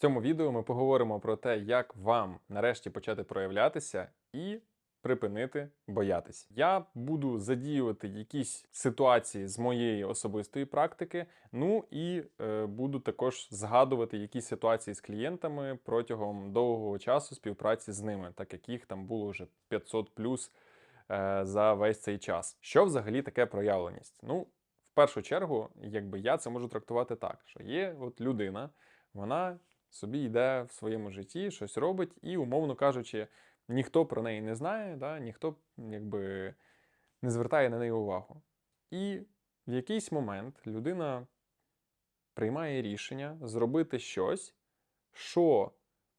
цьому відео ми поговоримо про те, як вам нарешті почати проявлятися і припинити боятись. Я буду задіювати якісь ситуації з моєї особистої практики. Ну і е, буду також згадувати якісь ситуації з клієнтами протягом довгого часу співпраці з ними, так як їх там було вже 500 плюс е, за весь цей час. Що взагалі таке проявленість? Ну, в першу чергу, якби я це можу трактувати так, що є от людина, вона собі йде в своєму житті, щось робить, і, умовно кажучи, ніхто про неї не знає, да, ніхто якби не звертає на неї увагу. І в якийсь момент людина приймає рішення зробити щось, що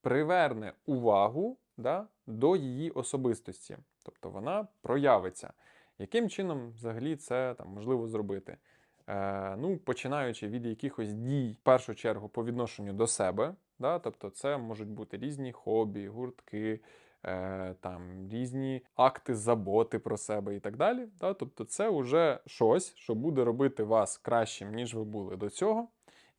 приверне увагу да, до її особистості. Тобто вона проявиться. Яким чином взагалі це там можливо зробити? Е, ну, починаючи від якихось дій, в першу чергу, по відношенню до себе, да, тобто це можуть бути різні хобі, гуртки, е, там різні акти заботи про себе і так далі. Да, тобто, це вже щось, що буде робити вас кращим, ніж ви були до цього.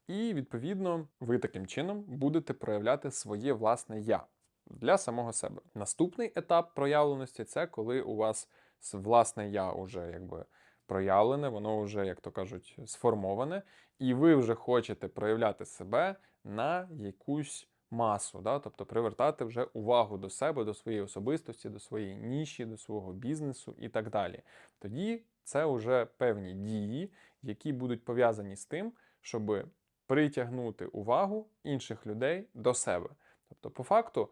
І відповідно ви таким чином будете проявляти своє власне я для самого себе. Наступний етап проявленості це коли у вас власне я уже якби проявлене, воно вже, як то кажуть, сформоване, і ви вже хочете проявляти себе на якусь масу, да? тобто привертати вже увагу до себе, до своєї особистості, до своєї ніші, до свого бізнесу і так далі. Тоді це вже певні дії, які будуть пов'язані з тим, щоб притягнути увагу інших людей до себе. Тобто, по факту,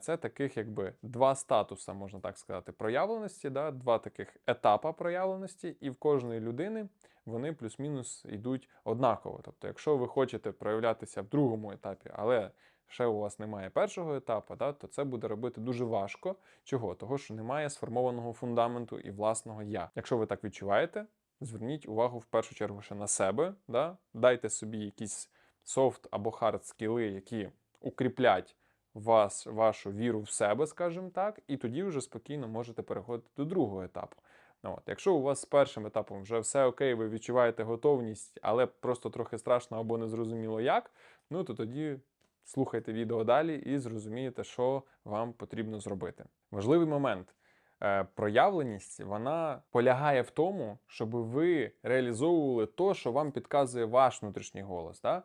це таких якби два статуса, можна так сказати, проявленості, да? два таких етапа проявленості, і в кожної людини вони плюс-мінус йдуть однаково. Тобто, якщо ви хочете проявлятися в другому етапі, але ще у вас немає першого етапу, да, то це буде робити дуже важко. Чого? Того, що немає сформованого фундаменту і власного я. Якщо ви так відчуваєте, зверніть увагу в першу чергу ще на себе, да? дайте собі якісь софт або хард скіли, які укріплять вас, вашу віру в себе, скажімо так, і тоді вже спокійно можете переходити до другого етапу. Ну, От, якщо у вас з першим етапом вже все окей, ви відчуваєте готовність, але просто трохи страшно або не зрозуміло як, ну то тоді слухайте відео далі і зрозумієте, що вам потрібно зробити. Важливий момент. Е, Проявленість вона полягає в тому, щоб ви реалізовували то, що вам підказує ваш внутрішній голос. Да?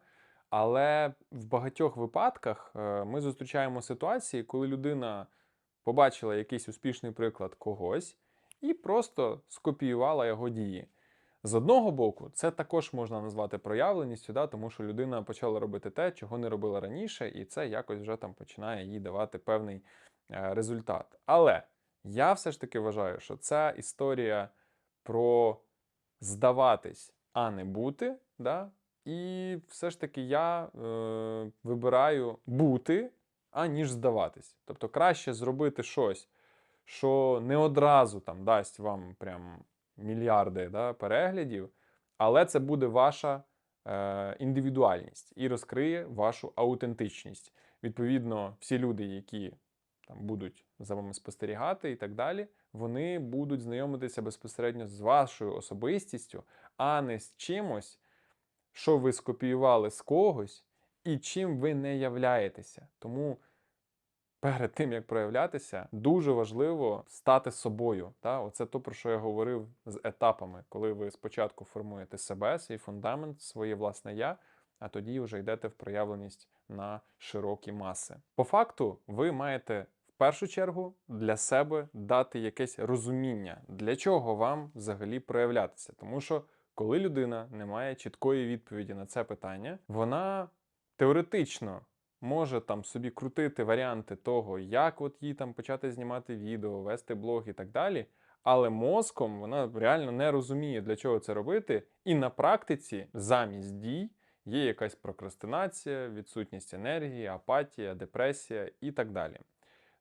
Але в багатьох випадках е, ми зустрічаємо ситуації, коли людина побачила якийсь успішний приклад когось і просто скопіювала його дії. З одного боку, це також можна назвати проявленістю, да, тому що людина почала робити те, чого не робила раніше, і це якось вже там починає їй давати певний е, результат. Але я все ж таки вважаю, що ця історія про здаватись, а не бути. Да? І все ж таки я е, вибираю бути, аніж здаватись. Тобто краще зробити щось, що не одразу там дасть вам прям мільярди да, переглядів, але це буде ваша е, індивідуальність і розкриє вашу аутентичність. Відповідно, всі люди, які там будуть за вами спостерігати і так далі, вони будуть знайомитися безпосередньо з вашою особистістю, а не з чимось, що ви скопіювали з когось і чим ви не являєтеся. Тому перед тим, як проявлятися, дуже важливо стати собою. Та? Оце то, про що я говорив з етапами, коли ви спочатку формуєте себе, свій фундамент, своє власне я, а тоді вже йдете в проявленість на широкі маси. По факту, ви маєте в першу чергу для себе дати якесь розуміння, для чого вам взагалі проявлятися. Тому що коли людина не має чіткої відповіді на це питання, вона теоретично може там собі крутити варіанти того, як от їй там почати знімати відео, вести блог і так далі. Але мозком вона реально не розуміє, для чого це робити, і на практиці замість дій є якась прокрастинація, відсутність енергії, апатія, депресія і так далі.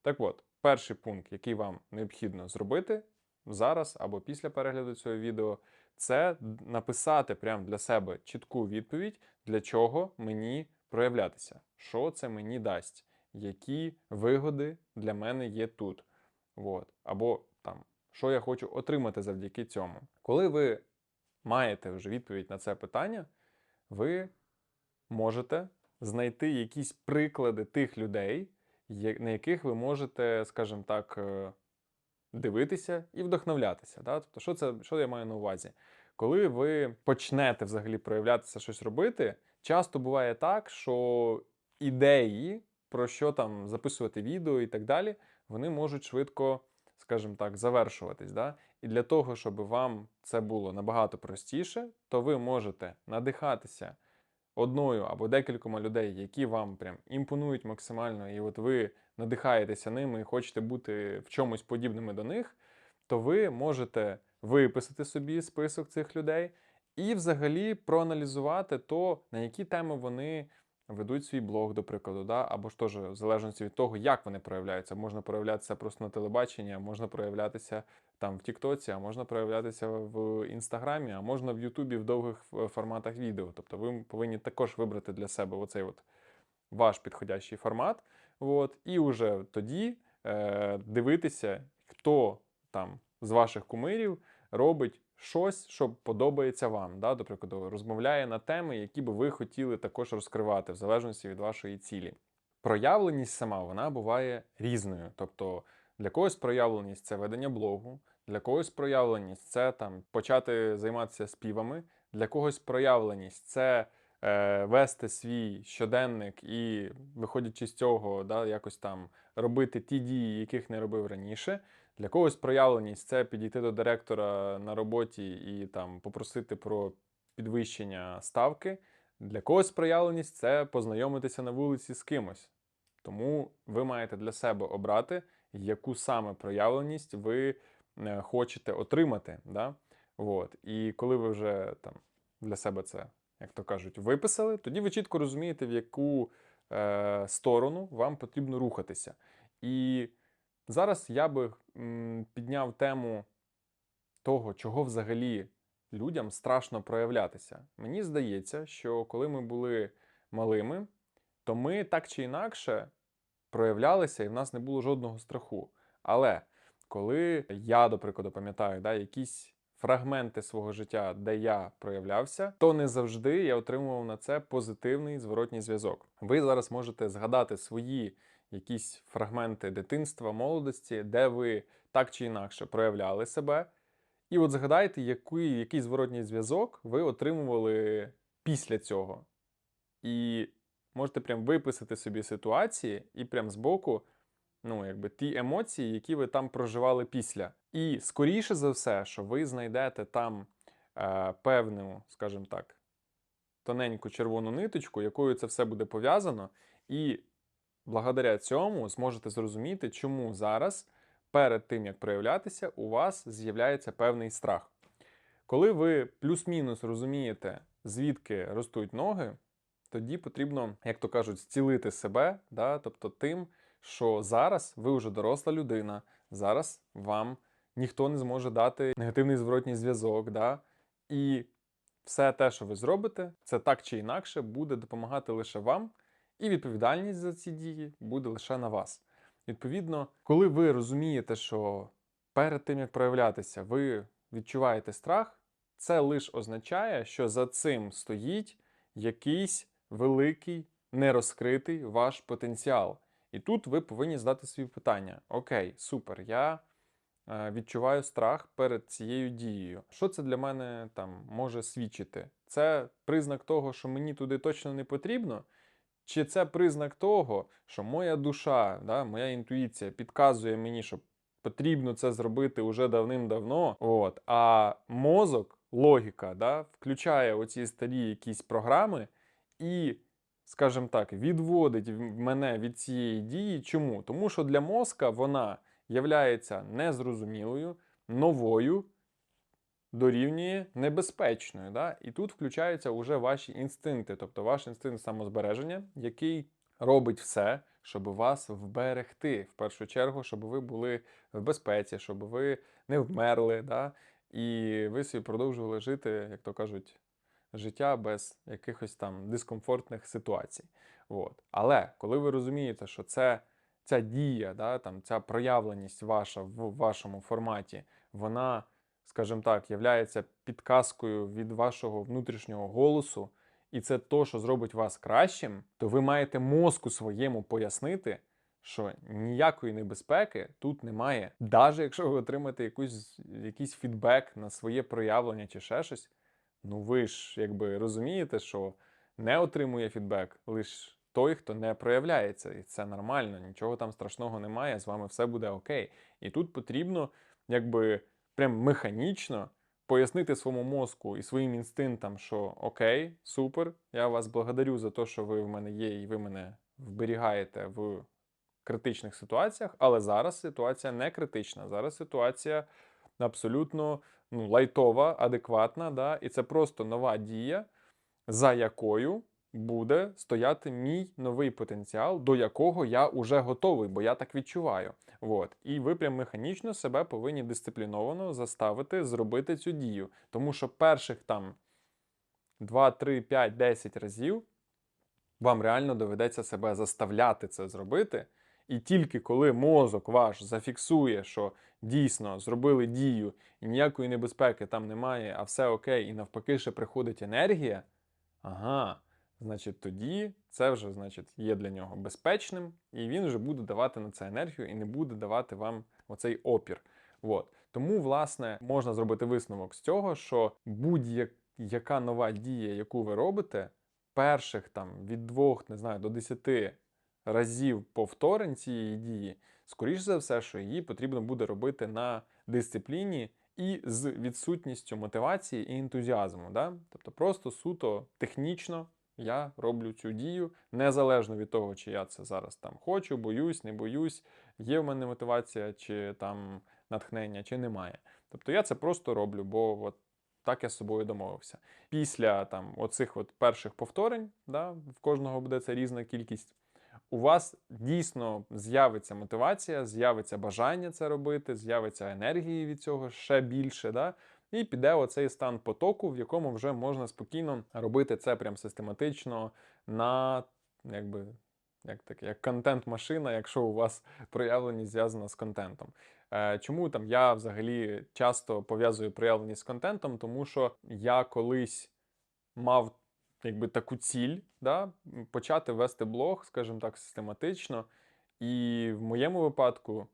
Так от, перший пункт, який вам необхідно зробити зараз або після перегляду цього відео, це написати прямо для себе чітку відповідь, для чого мені проявлятися, що це мені дасть, які вигоди для мене є тут. От. Або там, що я хочу отримати завдяки цьому. Коли ви маєте вже відповідь на це питання, ви можете знайти якісь приклади тих людей, на яких ви можете, скажімо так, е, дивитися і вдохновлятися. Да? Тобто, що це що я маю на увазі? Коли ви почнете взагалі проявлятися щось робити, часто буває так, що ідеї, про що там записувати відео і так далі, вони можуть швидко, скажімо так, завершуватись. Да? І для того, щоб вам це було набагато простіше, то ви можете надихатися одною або декількома людей, які вам прям імпонують максимально, і от ви надихаєтеся ними і хочете бути в чомусь подібними до них, то ви можете виписати собі список цих людей і взагалі проаналізувати то, на які теми вони ведуть свій блог, до прикладу, да? або ж теж в залежності від того, як вони проявляються. Можна проявлятися просто на телебаченні, можна проявлятися там в Тіктоці, а можна проявлятися в Інстаграмі, а можна в Ютубі в довгих е, форматах відео. Тобто ви повинні також вибрати для себе оцей от ваш підходящий формат. От, і вже тоді е, дивитися, хто там з ваших кумирів робить щось, що подобається вам. Да? До прикладу, розмовляє на теми, які би ви хотіли також розкривати, в залежності від вашої цілі. Проявленість сама вона буває різною. Тобто для когось проявленість це ведення блогу, для когось проявленість це там почати займатися співами, для когось проявленість це е, вести свій щоденник і, виходячи з цього, да, якось там робити ті дії, яких не робив раніше. Для когось проявленість це підійти до директора на роботі і там попросити про підвищення ставки. Для когось проявленість це познайомитися на вулиці з кимось. Тому ви маєте для себе обрати, яку саме проявленість ви е, хочете отримати. Да? От. І коли ви вже там для себе це, як то кажуть, виписали, тоді ви чітко розумієте, в яку е, сторону вам потрібно рухатися. І зараз я би м, підняв тему того, чого взагалі людям страшно проявлятися. Мені здається, що коли ми були малими, то ми так чи інакше проявлялися, і в нас не було жодного страху. Але коли я, до прикладу, пам'ятаю, да, якісь фрагменти свого життя, де я проявлявся, то не завжди я отримував на це позитивний зворотній зв'язок. Ви зараз можете згадати свої якісь фрагменти дитинства, молодості, де ви так чи інакше проявляли себе. І от згадайте, який, який зворотній зв'язок ви отримували після цього. І можете прям виписати собі ситуації і прям збоку, ну, якби ті емоції, які ви там проживали після. І скоріше за все, що ви знайдете там е, певну, скажімо так, тоненьку червону ниточку, якою це все буде пов'язано, і благодаря цьому зможете зрозуміти, чому зараз, перед тим як проявлятися, у вас з'являється певний страх. Коли ви плюс-мінус розумієте, звідки ростуть ноги, тоді потрібно, як то кажуть, зцілити себе, да? тобто тим, що зараз ви вже доросла людина, зараз вам ніхто не зможе дати негативний зворотній зв'язок. Да? І все те, що ви зробите, це так чи інакше буде допомагати лише вам, і відповідальність за ці дії буде лише на вас. Відповідно, коли ви розумієте, що перед тим як проявлятися, ви відчуваєте страх, це лише означає, що за цим стоїть якийсь великий нерозкритий ваш потенціал. І тут ви повинні задати собі питання: Окей, супер, я е, відчуваю страх перед цією дією. Що це для мене там може свідчити? Це признак того, що мені туди точно не потрібно. Чи це признак того, що моя душа, да, моя інтуїція підказує мені, що потрібно це зробити уже давним-давно, от, а мозок, логіка, да, включає оці старі якісь програми і, скажімо так, відводить мене від цієї дії. Чому? Тому що для мозка вона являється незрозумілою, новою, дорівнює небезпечною. Да? І тут включаються вже ваші інстинкти, тобто ваш інстинкт самозбереження, який робить все, щоб вас вберегти. В першу чергу, щоб ви були в безпеці, щоб ви не вмерли, да? і ви собі продовжували жити, як то кажуть, життя без якихось там дискомфортних ситуацій. От. Але коли ви розумієте, що це ця дія, да, там, ця проявленість ваша в вашому форматі, вона, скажімо так, являється підказкою від вашого внутрішнього голосу, і це то, що зробить вас кращим, то ви маєте мозку своєму пояснити, що ніякої небезпеки тут немає. Навіть якщо ви отримаєте якусь, якийсь фідбек на своє проявлення чи ще щось, ну ви ж якби розумієте, що не отримує фідбек лише той, хто не проявляється, і це нормально, нічого там страшного немає, з вами все буде окей. І тут потрібно якби прям механічно пояснити своєму мозку і своїм інстинктам, що окей, супер, я вас благодарю за те, що ви в мене є, і ви мене вберігаєте в критичних ситуаціях, але зараз ситуація не критична. Зараз ситуація абсолютно ну, лайтова, адекватна, да? і це просто нова дія, за якою буде стояти мій новий потенціал, до якого я уже готовий, бо я так відчуваю. От. І ви прям механічно себе повинні дисципліновано заставити зробити цю дію. Тому що перших там 2, 3, 5, 10 разів вам реально доведеться себе заставляти це зробити. І тільки коли мозок ваш зафіксує, що дійсно зробили дію і ніякої небезпеки там немає, а все окей, і навпаки, ще приходить енергія. Ага, значить, тоді це вже значить, є для нього безпечним, і він вже буде давати на це енергію і не буде давати вам оцей опір. От. Тому, власне, можна зробити висновок з цього, що будь-яка нова дія, яку ви робите, перших там від двох, не знаю, до десяти разів повторень цієї дії, скоріш за все, що її потрібно буде робити на дисципліні і з відсутністю мотивації і ентузіазму. Да? Тобто просто суто технічно я роблю цю дію, незалежно від того, чи я це зараз там хочу, боюсь, не боюсь, є в мене мотивація, чи там натхнення, чи немає. Тобто я це просто роблю, бо от так я з собою домовився. Після там оцих от перших повторень, да, в кожного буде це різна кількість. У вас дійсно з'явиться мотивація, з'явиться бажання це робити, з'явиться енергії від цього ще більше. Да? І піде оцей стан потоку, в якому вже можна спокійно робити це прям систематично на якби. Як таке, як контент-машина, якщо у вас проявленість зв'язана з контентом. Е, Чому там я взагалі часто пов'язую проявленість з контентом? Тому що я колись мав якби таку ціль, да, почати вести блог, скажімо так, систематично. І в моєму випадку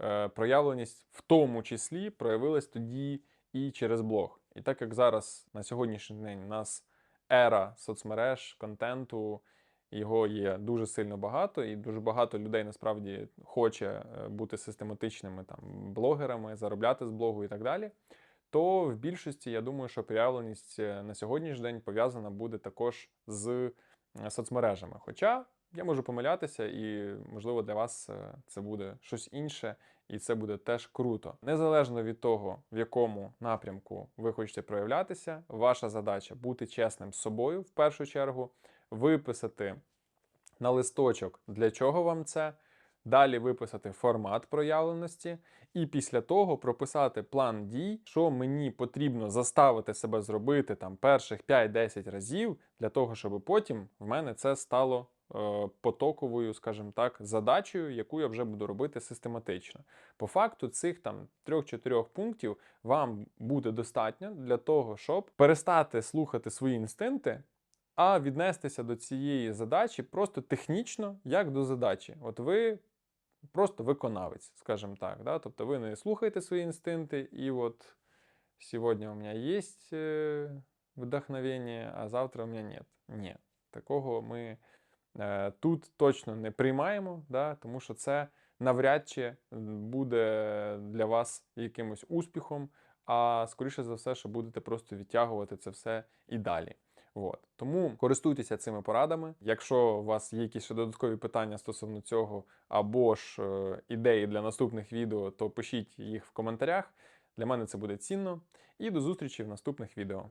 е, проявленість в тому числі проявилась тоді і через блог. І так як зараз на сьогоднішній день у нас ера соцмереж, контенту, його є дуже сильно багато, і дуже багато людей насправді хоче е, бути систематичними там блогерами, заробляти з блогу і так далі. То в більшості я думаю, що проявленість е, на сьогоднішній день пов'язана буде також з е, соцмережами. Хоча я можу помилятися, і можливо для вас це буде щось інше, і це буде теж круто. Незалежно від того, в якому напрямку ви хочете проявлятися, ваша задача бути чесним з собою в першу чергу, виписати на листочок, для чого вам це. Далі виписати формат проявленості, і після того прописати план дій, що мені потрібно заставити себе зробити там перших 5-10 разів, для того, щоб потім в мене це стало е, потоковою, скажімо так, задачею, яку я вже буду робити систематично. По факту, цих там 3-4 пунктів вам буде достатньо для того, щоб перестати слухати свої інстинкти а віднестися до цієї задачі просто технічно, як до задачі. От ви просто виконавець, скажімо так. Да? Тобто ви не слухаєте свої інстинкти, і от сьогодні у мене є э, вдохновення, а завтра у мене нет. Ні, такого ми е, тут точно не приймаємо, да? тому що це навряд чи буде для вас якимось успіхом, а скоріше за все, що будете просто відтягувати це все і далі. От. Тому користуйтеся цими порадами. Якщо у вас є якісь ще додаткові питання стосовно цього, або ж е, ідеї для наступних відео, то пишіть їх в коментарях. Для мене це буде цінно. І до зустрічі в наступних відео.